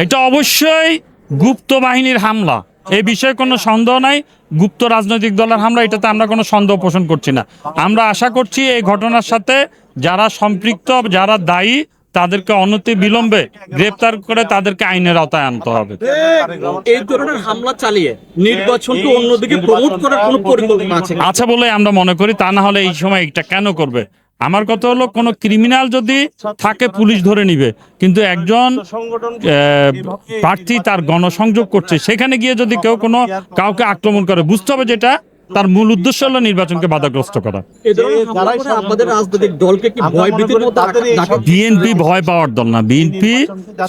এটা অবশ্যই গুপ্ত বাহিনীর হামলা। এই বিষয়ে কোনো সন্দেহ নাই। গুপ্ত রাজনৈতিক দলের হামলা এটাতে আমরা কোনো সন্দেহ পোষণ করছি না। আমরা আশা করছি এই ঘটনার সাথে যারা সম্পৃক্ত যারা দায়ী তাদেরকে অনতি বিলম্বে গ্রেপ্তার করে তাদেরকে আইনের আওতায় আনতে হবে। এই ধরনের হামলা চালিয়ে নির্বাচনকে অন্যদিকে প্রমোট করার কোনো পরিকল্পনা আছে? আছে বলে আমরা মনে করি তা না হলে এই সময় এটা কেন করবে? আমার কথা হলো কোনো ক্রিমিনাল যদি থাকে পুলিশ ধরে নিবে। কিন্তু একজন আহ, প্রার্থী তার গণসংযোগ করছে সেখানে গিয়ে যদি কেউ কোনো কাউকে আক্রমণ করে বুঝতে হবে যেটা তার মূল উদ্দেশ্য হলো নির্বাচনকে বাধাগ্রস্ত করা। বিএনপি ভয় পাওয়ার দল না। বিএনপি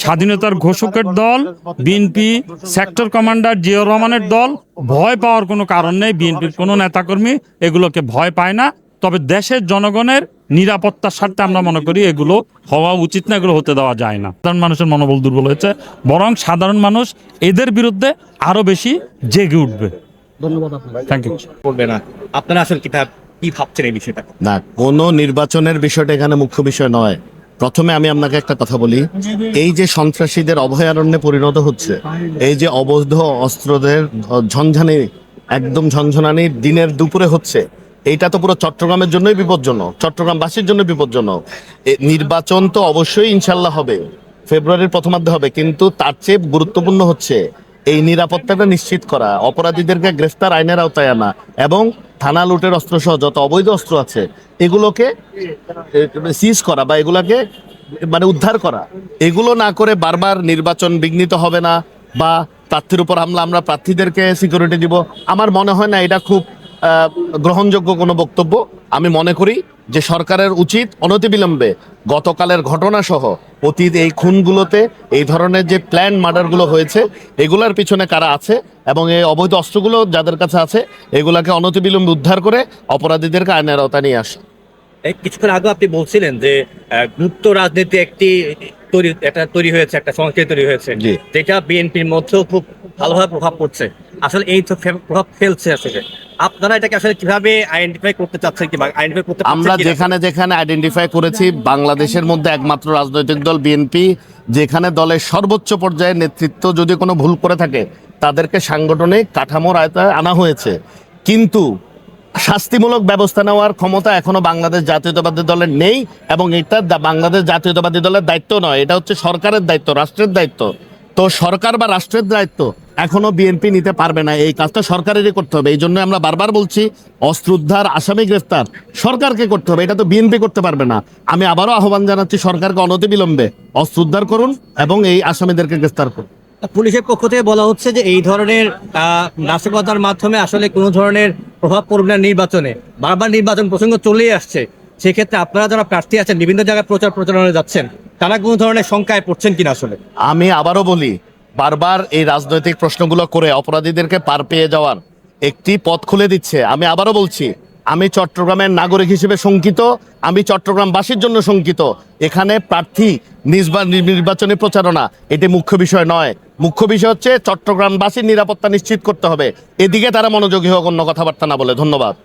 স্বাধীনতার ঘোষকের দল বিএনপি সেক্টর কমান্ডার জিয়াউর রহমানের দল ভয় পাওয়ার কোনো কারণ নেই। বিএনপির কোনো নেতাকর্মী এগুলোকে ভয় পায় না। তবে দেশের জনগণের নিরাপত্তার স্বার্থে আমরা মনে করি এগুলো হওয়া উচিত না এগুলো হতে দেওয়া যায় না। সাধারণ মানুষের মনোবল দুর্বল হয়েছে বরং সাধারণ মানুষ এদের বিরুদ্ধে আরও বেশি জেগে উঠবে। ধন্যবাদ থ্যাংক ইউ করবে না। আপনারা আসলে কি কি ভাবছেন এই বিষয়টা না কোনো নির্বাচনের বিষয়টা এখানে মুখ্য বিষয় নয়। প্রথমে আমি আপনাকে একটা কথা বলি। এই যে সন্ত্রাসীদের অভয়ারণ্যে পরিণত হচ্ছে এই যে অবৈধ অস্ত্রদের ঝঞ্ঝানি একদম ঝনঝনানি দিনের দুপুরে হচ্ছে এইটা তো পুরো চট্টগ্রামের জন্যই বিপজ্জনক, চট্টগ্রামবাসীর জন্য বিপজ্জনক। নির্বাচন তো অবশ্যই ইনশাল্লাহ হবে, ফেব্রুয়ারির প্রথমার্ধে হবে, কিন্তু তার চেয়ে গুরুত্বপূর্ণ হচ্ছে এই নিরাপত্তাটা নিশ্চিত করা, অপরাধীদেরকে গ্রেফতার আইনের আওতায় আনা এবং থানা লুটের অস্ত্র সহ যত অবৈধ অস্ত্র আছে, এগুলোকে সিজ করা বা এগুলাকে মানে উদ্ধার করা। এগুলো না করে বারবার নির্বাচন বিঘ্নিত হবে না বা প্রার্থীর উপর হামলা, আমরা প্রার্থীদেরকে সিকিউরিটি দিব। আমার মনে হয় না এটা খুব গ্রহণযোগ্য কোনো বক্তব্য? আমি মনে করি যে সরকারের উচিত অনতিবিলম্বে গতকালের ঘটনা সহ অতীত এই খুনগুলোতে এই ধরনের যে প্ল্যান মার্ডারগুলো হয়েছে এগুলার পিছনে কারা আছে এবং এই অবৈধ অস্ত্রগুলো যাদের কাছে আছে এগুলাকে অনতিবিলম্বে উদ্ধার করে অপরাধীদেরকে আইনের আওতায় নিয়ে আসে। কিছুক্ষণ আগে আপনি বলছিলেন যে গুপ্ত রাজনীতি একটি তৈরি একটা তৈরি হয়েছে একটা সংস্কৃতি তৈরি হয়েছে। যেটা বিএনপির মধ্যেও খুব ভালোভাবে প্রভাব পড়ছে। আসলে এই তো প্রভাব ফেলছে আসলে। আপনারা এটাকে আসলে কীভাবে আইডেন্টিফাই করতে চাচ্ছেন কিংবা আইডেন্টিফাই করতে আমরা যেখানে যেখানে আইডেন্টিফাই করেছি বাংলাদেশের মধ্যে একমাত্র রাজনৈতিক দল বিএনপি যেখানে দলের সর্বোচ্চ পর্যায়ে নেতৃত্ব যদি কোনো ভুল করে থাকে তাদেরকে সাংগঠনিক কাঠামোর আয়তায় আনা হয়েছে। কিন্তু শাস্তিমূলক ব্যবস্থা নেওয়ার ক্ষমতা এখনও বাংলাদেশ জাতীয়তাবাদী দলের নেই এবং এটা বাংলাদেশ জাতীয়তাবাদী দলের দায়িত্ব নয়। এটা হচ্ছে সরকারের দায়িত্ব রাষ্ট্রের দায়িত্ব। তো সরকার বা রাষ্ট্রের দায়িত্ব এখনও বিএনপি নিতে পারবে না। এই কাজটা সরকারেরই করতে হবে। এই জন্য আমরা বারবার বলছি, অস্ত্র উদ্ধার, আসামি গ্রেফতার, সরকারকে করতে হবে। এটা তো বিএনপি করতে পারবে না। আমি আবারও আহ্বান জানাচ্ছি, সরকারকে অনতিবিলম্বে অস্ত্র উদ্ধার করুন এবং এই আসামিদেরকে গ্রেফতার করুন। পুলিশের পক্ষ থেকে বলা হচ্ছে যে এই ধরনের নাশকতার মাধ্যমে আসলে কোনো ধরনের প্রভাব পড়বে না নির্বাচনে। বারবার নির্বাচন প্রসঙ্গ চলেই আসছে। সেক্ষেত্রে আপনারা যারা প্রার্থী আছেন, বিভিন্ন জায়গায় প্রচার প্রচারণায় যাচ্ছেন তারা কোনো ধরনের শঙ্কায় পড়ছেন কিনা আসলে? আমি আবারও বলি, বারবার এই রাজনৈতিক প্রশ্নগুলো করে অপরাধীদেরকে পার পেয়ে যাওয়ার একটি পথ খুলে দিচ্ছে। আমি আবারও বলছি, আমি চট্টগ্রামের নাগরিক হিসেবে শঙ্কিত, আমি চট্টগ্রামবাসীর জন্য শঙ্কিত। এখানে প্রার্থী নির্বা- নির্বাচনী প্রচারণা, এটি মুখ্য বিষয় নয়। মুখ্য বিষয় হচ্ছে চট্টগ্রামবাসীর নিরাপত্তা নিশ্চিত করতে হবে। এদিকে তারা মনোযোগী হোক, অন্য কথাবার্তা না বলে। ধন্যবাদ।